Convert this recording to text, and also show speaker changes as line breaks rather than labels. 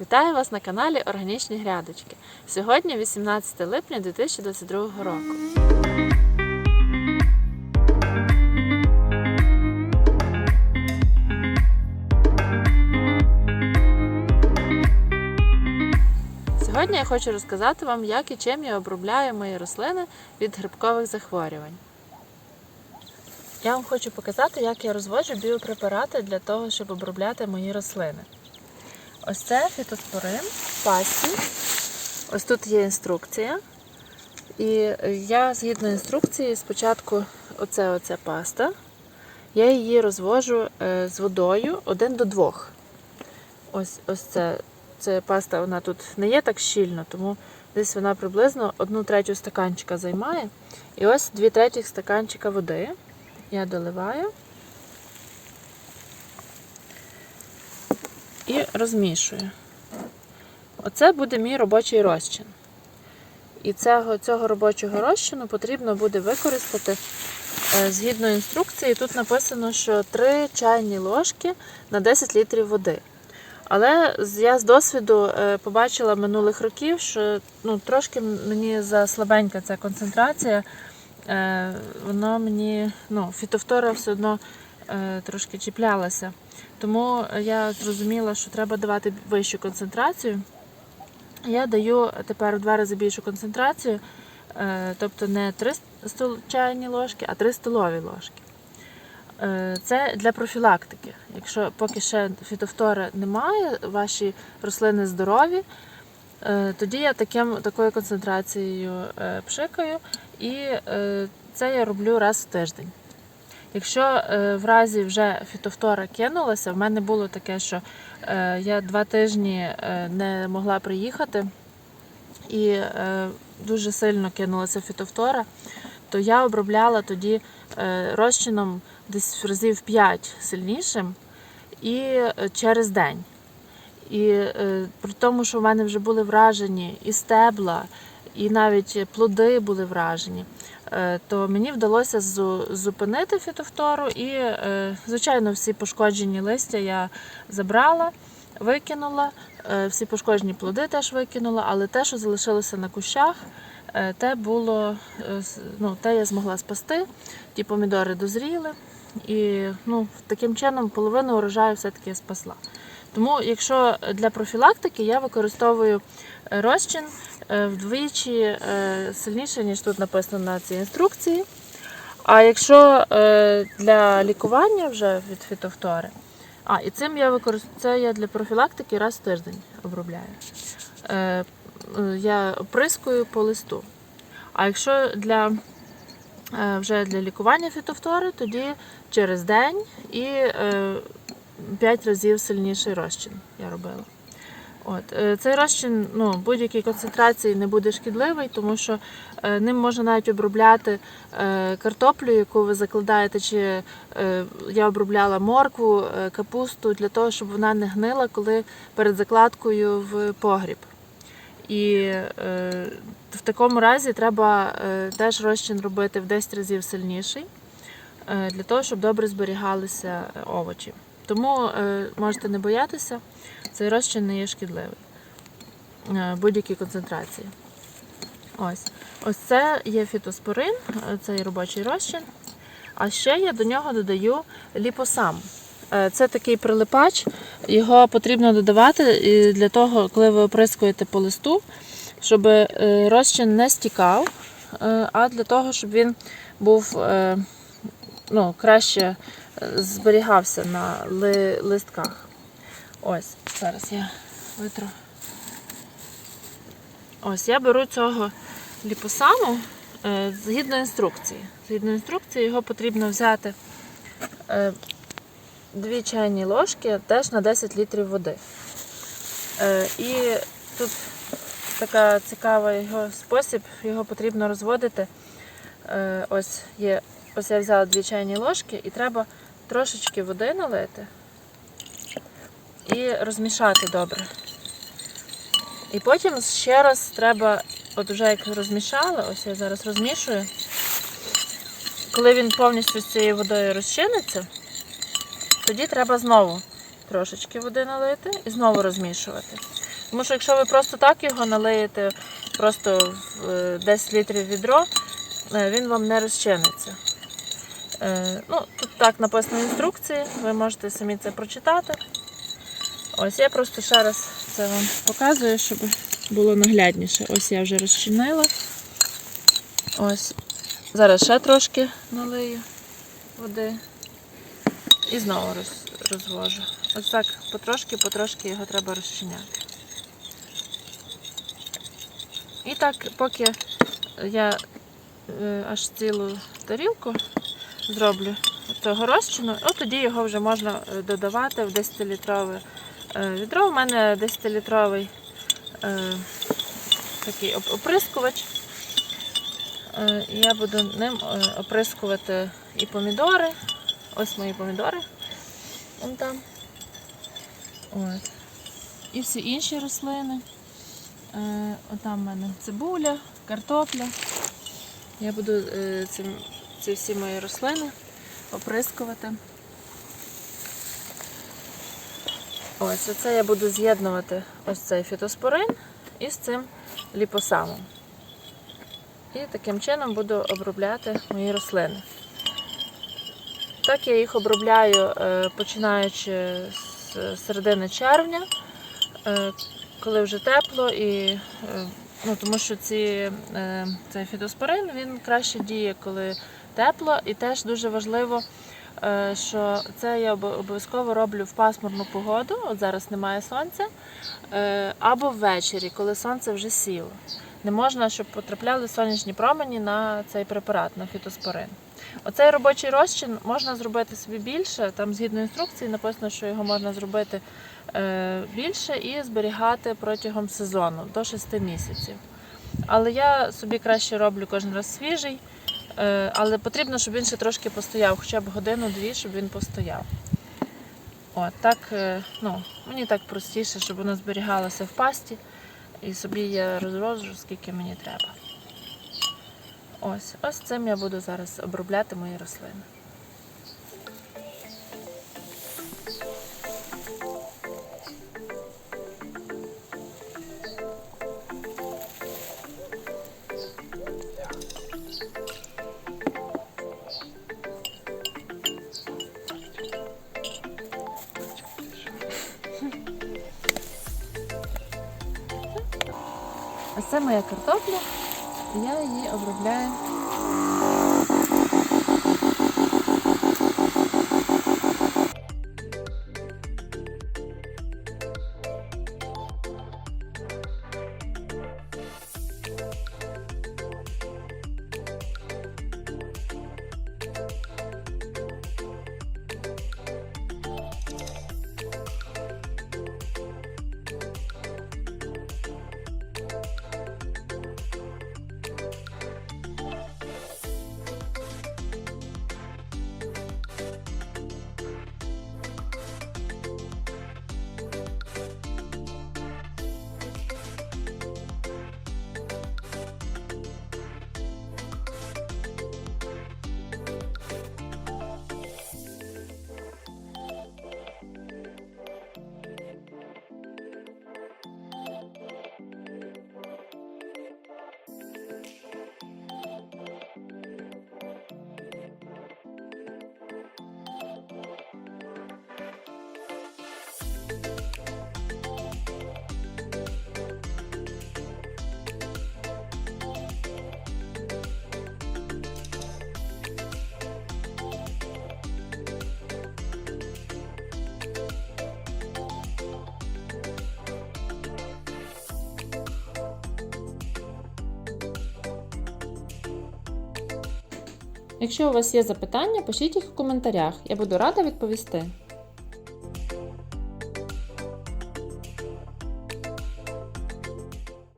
Вітаю вас на каналі Органічні Грядочки. Сьогодні 18 липня 2022 року. Сьогодні я хочу розказати вам, як і чим я обробляю мої рослини від грибкових захворювань. Я вам хочу показати, як я розводжу біопрепарати для того, щоб обробляти мої рослини. Ось це фітоспорин пасті. Ось тут є інструкція. І я згідно інструкції, спочатку оце, оце паста. Я її розвожу е, з водою 1 до 2. Ось, ось це, це паста, вона тут не є так щільно, тому десь вона приблизно 1 третю стаканчика займає. І ось 2 третіх стаканчика води. Я доливаю. І розмішую. Оце буде мій робочий розчин. І цього, цього робочого розчину потрібно буде використати е, згідно інструкції. Тут написано, що 3 чайні ложки на 10 літрів води. Але я з досвіду е, побачила минулих років, що ну, трошки мені заслабенька ця концентрація. Е, Воно мені, ну, фітофтора все одно трошки чіплялася. Тому я зрозуміла, що треба давати вищу концентрацію. Я даю тепер в два рази більшу концентрацію, е, тобто не 3 чайні ложки, а 3 столові ложки. Е, Це для профілактики. Якщо поки ще фітофтори немає, ваші рослини здорові, е, тоді я таким, такою концентрацією е, пшикаю, і е, це я роблю раз в тиждень. Якщо е, в разі вже фітофтора кинулася, в мене було таке, що е, я два тижні е, не могла приїхати і дуже сильно кинулася фітофтора, то я обробляла тоді розчином десь разів 5 сильнішим і через день. І при тому, що в мене вже були вражені і стебла, і навіть плоди були вражені, е, то мені вдалося зупинити фітофтору і, е, звичайно, всі пошкоджені листя я забрала, викинула, е, всі пошкоджені плоди теж викинула, але те, що залишилося на кущах, те було, ну, те я змогла спасти. Ті помідори дозріли, і ну, таким чином половину урожаю все-таки спасла. Тому, якщо для профілактики я використовую розчин вдвічі е, сильніше, ніж тут написано на цій інструкції. А якщо е, для лікування вже від фітофтори, а і цим я використовую це я для профілактики раз в тиждень обробляю. Е, е, я оприскую по листу. А якщо для е, вже для лікування фітофтори, тоді через день і е, 5 разів сильніший розчин я робила. От. е, Цей розчин ну, будь-якій концентрації не буде шкідливий, тому що е, ним можна навіть обробляти е, картоплю, яку ви закладаєте, чи я обробляла моркву, капусту для того, щоб вона не гнила, коли перед закладкою в погріб. І в такому разі треба теж розчин робити в 10 разів сильніший, для того, щоб добре зберігалися овочі. Тому можете не боятися, цей розчин не є шкідливий е, будь-якій концентрації. Ось. Ось це є фітоспорин, е, цей робочий розчин. А ще я до нього додаю ліпосам. Е, Це такий прилипач, його потрібно додавати для того, коли ви оприскуєте по листу, щоб розчин не стікав, а для того, щоб він був ну, краще зберігався на листках. Ось, зараз я витру. Ось я беру цього ліпосаму е, згідно інструкції. Згідно інструкції, його потрібно взяти е, дві чайні ложки теж на 10 літрів води. Е, і тут така цікава його спосіб, його потрібно розводити. Ось є, ось я взяла дві чайні ложки і треба трошечки води налити і розмішати добре. І потім ще раз треба, от вже як розмішала, ось я зараз розмішую. Коли він повністю з цією водою розчиниться, тоді треба знову трошечки води налити і знову розмішувати. Тому що якщо ви просто так його налиєте, просто в е, 10 літрів відро, е, він вам не розчиниться. Е, Ну, тут так написано в інструкції, ви можете самі це прочитати. Ось я просто ще раз це вам показую, щоб було наглядніше. Ось я вже розчинила. Ось. Зараз ще трошки налию води. І знову роз, розвожу. Ось так потрошки, потрошки його треба розчиняти. І так, поки я е, аж цілу тарілку зроблю того розчину, от тоді його вже можна е, додавати в 10-літрове е, відро. У мене 10-літровий е, такий оприскувач. Е, я буду ним е, оприскувати і помідори. Ось мої помідори. Вон там. От. І всі інші рослини. Е, Отам в мене цибуля, картопля. Я буду е, цим, ці всі мої рослини оприскувати. Ось оце я буду з'єднувати ось цей фітоспорин із цим ліпосамом. І таким чином буду обробляти мої рослини. Так я їх обробляю е, починаючи з середини червня, е, коли вже тепло, і, е, ну, тому що ці, цей фітоспорин він краще діє, коли тепло, і теж дуже важливо, що це я обов'язково роблю в пасмурну погоду, от зараз немає сонця, е, або ввечері, коли сонце вже сіло. Не можна, щоб потрапляли сонячні промені на цей препарат, на фітоспорин. Оцей робочий розчин можна зробити собі більше. Там згідно інструкції написано, що його можна зробити е, більше і зберігати протягом сезону до 6 місяців. Але я собі краще роблю кожен раз свіжий, е, але потрібно, щоб він ще трошки постояв, хоча б годину-дві, щоб він постояв. От, так, е, ну, мені так простіше, щоб воно зберігалося в пасті, і собі я розрожу, скільки мені треба. Ось, ось цим я буду зараз обробляти мої рослини. Ось це моя картопля, я її обробляю. Якщо у вас є запитання, пишіть їх у коментарях. Я буду рада відповісти.